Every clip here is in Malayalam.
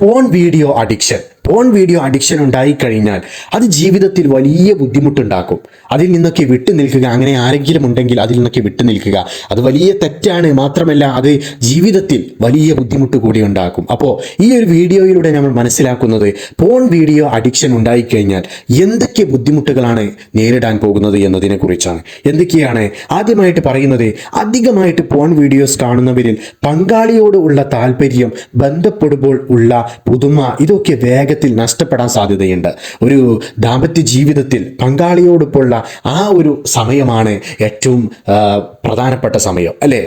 Porn video addiction porn video addiction ഉണ്ടായിക്കഴിഞ്ഞാൽ അത് ജീവിതത്തിൽ വലിയ ബുദ്ധിമുട്ടുണ്ടാക്കും. അതിൽ നിന്നൊക്കെ വിട്ടു നിൽക്കുക. അങ്ങനെ ആരെങ്കിലും ഉണ്ടെങ്കിൽ അതിൽ നിന്നൊക്കെ വിട്ടു നിൽക്കുക. അത് വലിയ തെറ്റാണ്. മാത്രമല്ല അത് ജീവിതത്തിൽ വലിയ ബുദ്ധിമുട്ട് കൂടി ഉണ്ടാക്കും. അപ്പോൾ ഈ ഒരു വീഡിയോയിലൂടെ നമ്മൾ മനസ്സിലാക്കുന്നത് പോൺ വീഡിയോ അഡിക്ഷൻ ഉണ്ടായിക്കഴിഞ്ഞാൽ എന്തൊക്കെ ബുദ്ധിമുട്ടുകളാണ് നേരിടാൻ പോകുന്നത് എന്നതിനെ കുറിച്ചാണ് എന്തൊക്കെയാണ്? ആദ്യമായിട്ട് പറയുന്നത് അധികമായിട്ട് പോൺ വീഡിയോസ് കാണുന്നവരിൽ പങ്കാളിയോട് ഉള്ള താല്പര്യം ബന്ധപ്പെടുമ്പോൾ ഉള്ള പുതുമ ഇതൊക്കെ വേഗത്തിൽ നഷ്ടപ്പെടാൻ സാധ്യതയുണ്ട്. ഒരു ദാമ്പത്യ ജീവിതത്തിൽ പങ്കാളിയോടൊപ്പമുള്ള ആ ഒരു സമയമാണ് ഏറ്റവും പ്രധാനപ്പെട്ട സമയം അല്ലേ?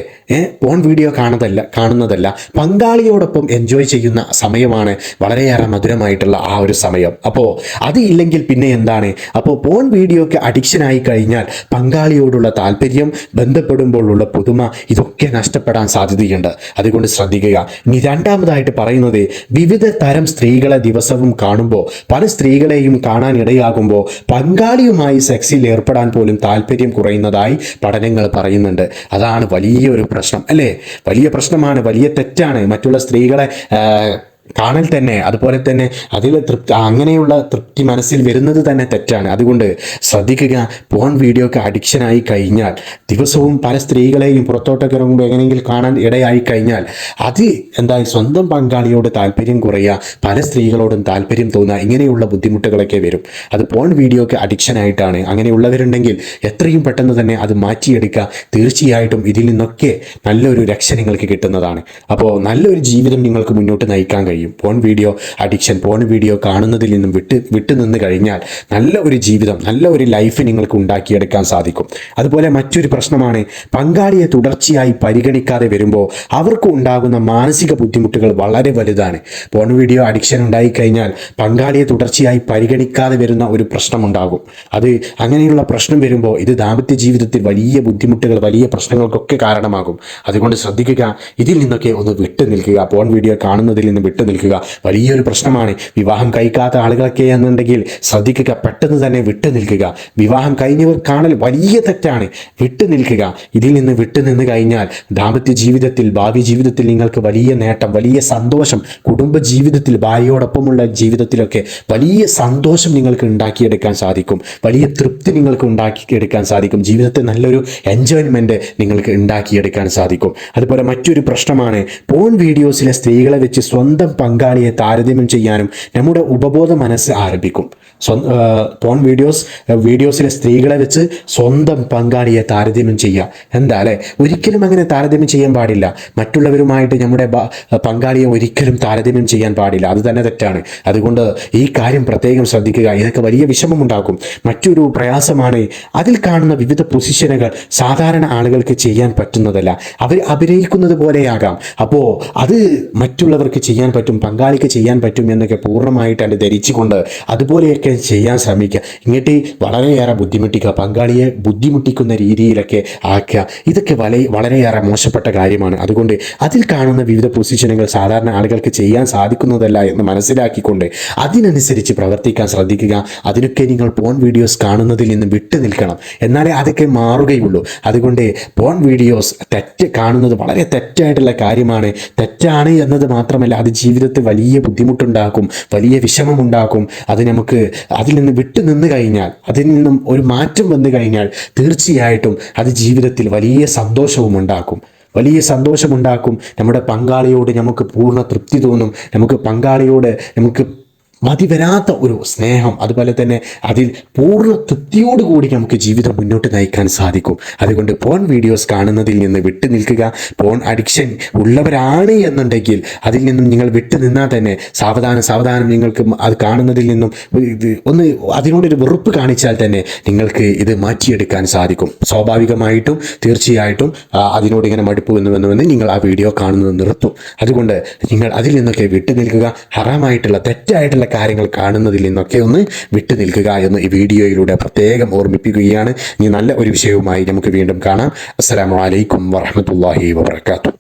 ഫോൺ വീഡിയോ കാണതല്ല കാണുന്നതല്ല. പങ്കാളിയോടൊപ്പം എൻജോയ് ചെയ്യുന്ന സമയമാണ് വളരെയേറെ മധുരമായിട്ടുള്ള ആ ഒരു സമയം. അപ്പോൾ അത് ഇല്ലെങ്കിൽ പിന്നെ എന്താണ്? അപ്പോൾ ഫോൺ വീഡിയോക്ക് അഡിക്ഷൻ ആയി കഴിഞ്ഞാൽ പങ്കാളിയോടുള്ള താല്പര്യം ബന്ധപ്പെടുമ്പോഴുള്ള പുതുമ ഇതൊക്കെ നഷ്ടപ്പെടാൻ സാധ്യതയുണ്ട്. അതുകൊണ്ട് ശ്രദ്ധിക്കുക. ഇനി രണ്ടാമതായിട്ട് പറയുന്നത് വിവിധ തരം സ്ത്രീകളെ ദിവസവും കാണുമ്പോൾ പല സ്ത്രീകളെയും കാണാൻ ഇടയാകുമ്പോൾ പങ്കാളിയുമായി സെക്സിൽ ഏർപ്പെടാൻ പോലും താല്പര്യം കുറയുന്നതായി പഠനങ്ങൾ പറയുന്നുണ്ട്. അതാണ് വലിയൊരു പ്രശ്നം അല്ലേ? വലിയ പ്രശ്നമാണ് വലിയ തെറ്റാണ് മറ്റുള്ള സ്ത്രീകളെ കാണൽ തന്നെ അതുപോലെ തന്നെ അതിൽ തൃപ്തി അങ്ങനെയുള്ള തൃപ്തി മനസ്സിൽ വരുന്നത് തന്നെ തെറ്റാണ്. അതുകൊണ്ട് ശ്രദ്ധിക്കുക പോൺ വീഡിയോക്ക് അഡിക്ഷനായി കഴിഞ്ഞാൽ ദിവസവും പല സ്ത്രീകളെയും പുറത്തോട്ടൊക്കെ ഇറങ്ങുമ്പോൾ എങ്ങനെയെങ്കിലും കാണാൻ ഇടയായി കഴിഞ്ഞാൽ അത് എന്താ സ്വന്തം പങ്കാളിയോട് താല്പര്യം കുറയുക പല സ്ത്രീകളോടും താല്പര്യം തോന്നുക ഇങ്ങനെയുള്ള ബുദ്ധിമുട്ടുകളൊക്കെ വരും. അത് പോൺ വീഡിയോക്ക് അഡിക്ഷനായിട്ടാണ് അങ്ങനെയുള്ളവരുണ്ടെങ്കിൽ എത്രയും പെട്ടെന്ന് തന്നെ അത് മാറ്റിയെടുക്കുക. തീർച്ചയായിട്ടും ഇതിൽ നിന്നൊക്കെ നല്ലൊരു രക്ഷ നിങ്ങൾക്ക് കിട്ടുന്നതാണ്. അപ്പോൾ നല്ലൊരു ജീവിതം നിങ്ങൾക്ക് മുന്നോട്ട് നയിക്കാൻ porn video addiction porn video കാണുന്നതിൽ നിന്നും വിട്ട് വിട്ടു നിന്ന് കഴിഞ്ഞാൽ നല്ല ഒരു ജീവിതം നല്ല ഒരു ലൈഫ് നിങ്ങൾക്ക് ഉണ്ടാക്കിയെടുക്കാൻ സാധിക്കും. അതുപോലെ മറ്റൊരു പ്രശ്നമാണ് പങ്കാളിയെ തുടർച്ചയായി പരിഗണിക്കാതെ വരുമ്പോൾ അവർക്ക് ഉണ്ടാകുന്ന മാനസിക ബുദ്ധിമുട്ടുകൾ വളരെ വലുതാണ്. പോൺ വീഡിയോ അഡിക്ഷൻ ഉണ്ടായിക്കഴിഞ്ഞാൽ പങ്കാളിയെ തുടർച്ചയായി പരിഗണിക്കാതെ വരുന്ന ഒരു പ്രശ്നമുണ്ടാകും. അത് അങ്ങനെയുള്ള പ്രശ്നം വരുമ്പോൾ ഇത് ദാമ്പത്യ ജീവിതത്തിൽ വലിയ ബുദ്ധിമുട്ടുകൾ വലിയ പ്രശ്നങ്ങൾക്കൊക്കെ കാരണമാകും. അതുകൊണ്ട് ശ്രദ്ധിക്കുക ഇതിൽ നിന്നൊക്കെ ഒന്ന് വിട്ടു നിൽക്കുക. പോൺ വീഡിയോ കാണുന്നതിൽ നിന്ന് വിട്ടു നിൽക്കുക. വലിയൊരു പ്രശ്നമാണ് വിവാഹം കഴിക്കാത്ത ആളുകളൊക്കെ എന്നുണ്ടെങ്കിൽ ശ്രദ്ധിക്കുക പെട്ടെന്ന് തന്നെ വിട്ടു നിൽക്കുക. വിവാഹം കഴിഞ്ഞവർ കാണൽ വലിയ തെറ്റാണ്. വിട്ടു നിൽക്കുക. ഇതിൽ നിന്ന് വിട്ടു നിന്ന് കഴിഞ്ഞാൽ ദാമ്പത്യ ജീവിതത്തിൽ ഭാവി ജീവിതത്തിൽ നിങ്ങൾക്ക് വലിയ നേട്ടം വലിയ സന്തോഷം കുടുംബ ജീവിതത്തിൽ ഭാര്യയോടൊപ്പമുള്ള ജീവിതത്തിലൊക്കെ വലിയ സന്തോഷം നിങ്ങൾക്ക് ഉണ്ടാക്കിയെടുക്കാൻ സാധിക്കും. വലിയ തൃപ്തി നിങ്ങൾക്ക് ഉണ്ടാക്കിയെടുക്കാൻ സാധിക്കും. ജീവിതത്തെ നല്ലൊരു എൻജോയ്മെന്റ് നിങ്ങൾക്ക് ഉണ്ടാക്കിയെടുക്കാൻ സാധിക്കും. അതുപോലെ മറ്റൊരു പ്രശ്നമാണ് പോൺ വീഡിയോസിലെ സ്ത്രീകളെ വെച്ച് സ്വന്തം പങ്കാളിയെ താരതമ്യം ചെയ്യാനും നമ്മുടെ ഉപബോധ മനസ്സ് ആരംഭിക്കും. പോൺ വീഡിയോസ് വീഡിയോസിലെ സ്ത്രീകളെ വെച്ച് സ്വന്തം പങ്കാളിയെ താരതമ്യം ചെയ്യുക എന്താ അല്ലേ? ഒരിക്കലും അങ്ങനെ താരതമ്യം ചെയ്യാൻ പാടില്ല. മറ്റുള്ളവരുമായിട്ട് നമ്മുടെ പങ്കാളിയെ ഒരിക്കലും താരതമ്യം ചെയ്യാൻ പാടില്ല. അത് തന്നെ തെറ്റാണ്. അതുകൊണ്ട് ഈ കാര്യം പ്രത്യേകം ശ്രദ്ധിക്കുക. ഇതൊക്കെ വലിയ വിഷമമുണ്ടാക്കും. മറ്റൊരു പ്രയാസമാണ് അതിൽ കാണുന്ന വിവിധ പൊസിഷനുകൾ സാധാരണ ആളുകൾക്ക് ചെയ്യാൻ പറ്റുന്നതല്ല. അവർ അഭിനയിക്കുന്നത് പോലെയാകാം അപ്പോൾ അത് മറ്റുള്ളവർക്ക് ചെയ്യാൻ പറ്റും പങ്കാളിക്ക് ചെയ്യാൻ പറ്റും എന്നൊക്കെ പൂർണമായിട്ട് അത് ധരിച്ചുകൊണ്ട് അതുപോലെയൊക്കെ ചെയ്യാൻ ശ്രമിക്കുക. ഇങ്ങോട്ട് വളരെയേറെ ബുദ്ധിമുട്ടിക്കുക പങ്കാളിയെ ബുദ്ധിമുട്ടിക്കുന്ന രീതിയിലൊക്കെ ആക്കുക. ഇതൊക്കെ വളരെ വളരെയേറെ മോശപ്പെട്ട കാര്യമാണ്. അതുകൊണ്ട് അതിൽ കാണുന്ന വിവിധ പൊസിഷനുകൾ സാധാരണ ആളുകൾക്ക് ചെയ്യാൻ സാധിക്കുന്നതല്ല എന്ന് മനസ്സിലാക്കിക്കൊണ്ട് അതിനനുസരിച്ച് പ്രവർത്തിക്കാൻ ശ്രദ്ധിക്കുക. അതിനൊക്കെ നിങ്ങൾ പോൺ വീഡിയോസ് കാണുന്നതിൽ നിന്ന് വിട്ടു നിൽക്കണം. എന്നാലേ അതൊക്കെ മാറുകയുള്ളൂ. അതുകൊണ്ട് പോൺ വീഡിയോസ് തെറ്റ് കാണുന്നത് വളരെ തെറ്റായിട്ടുള്ള കാര്യമാണ്. തെറ്റാണ് എന്നത് മാത്രമല്ല അത് ജീവിതത്തിൽ വലിയ ബുദ്ധിമുട്ടുണ്ടാക്കും വലിയ വിഷമമുണ്ടാക്കും. അത് നമുക്ക് അതിൽ നിന്ന് വിട്ടു നിന്ന് കഴിഞ്ഞാൽ അതിൽ നിന്നും ഒരു മാറ്റം വന്നു കഴിഞ്ഞാൽ തീർച്ചയായിട്ടും അത് ജീവിതത്തിൽ വലിയ സന്തോഷവും ഉണ്ടാക്കും വലിയ സന്തോഷമുണ്ടാക്കും. നമ്മുടെ പങ്കാളിയോട് നമുക്ക് പൂർണ തൃപ്തി തോന്നും. നമുക്ക് പങ്കാളിയോട് നമുക്ക് മതി വരാത്ത ഒരു സ്നേഹം. അതുപോലെ തന്നെ അതിൽ പൂർണ തൃപ്തിയോടുകൂടി നമുക്ക് ജീവിതം മുന്നോട്ട് നയിക്കാൻ സാധിക്കും. അതുകൊണ്ട് പോൺ വീഡിയോസ് കാണുന്നതിൽ നിന്ന് വിട്ടു നിൽക്കുക. പോൺ അഡിക്ഷൻ ഉള്ളവരാണ് എന്നുണ്ടെങ്കിൽ അതിൽ നിന്നും നിങ്ങൾ വിട്ടു നിന്നാൽ തന്നെ സാവധാനം സാവധാനം നിങ്ങൾക്ക് അത് കാണുന്നതിൽ നിന്നും ഒന്ന് അതിനോടൊരു വെറുപ്പ് കാണിച്ചാൽ തന്നെ നിങ്ങൾക്ക് ഇത് മാറ്റിയെടുക്കാൻ സാധിക്കും. സ്വാഭാവികമായിട്ടും തീർച്ചയായിട്ടും അതിനോട് ഇങ്ങനെ മടുപ്പ് വന്നു വന്നു വന്ന് നിങ്ങൾ ആ വീഡിയോ കാണുന്നത് നിർത്തും. അതുകൊണ്ട് നിങ്ങൾ അതിൽ നിന്നൊക്കെ വിട്ടു നിൽക്കുക. ഹറാമായിട്ടുള്ള തെറ്റായിട്ടുള്ള കാര്യങ്ങൾ കാണുന്നതിൽ നിന്നൊക്കെ ഒന്ന് വിട്ടു നിൽക്കുക എന്ന് ഈ വീഡിയോയിലൂടെ പ്രത്യേകം ഓർമ്മിപ്പിക്കുകയാണ്. ഇനി നല്ല ഒരു വിഷയവുമായി നമുക്ക് വീണ്ടും കാണാം. അസ്സാം വലൈക്കും വറഹമത്തല്ലാഹി വബർക്കാത്തു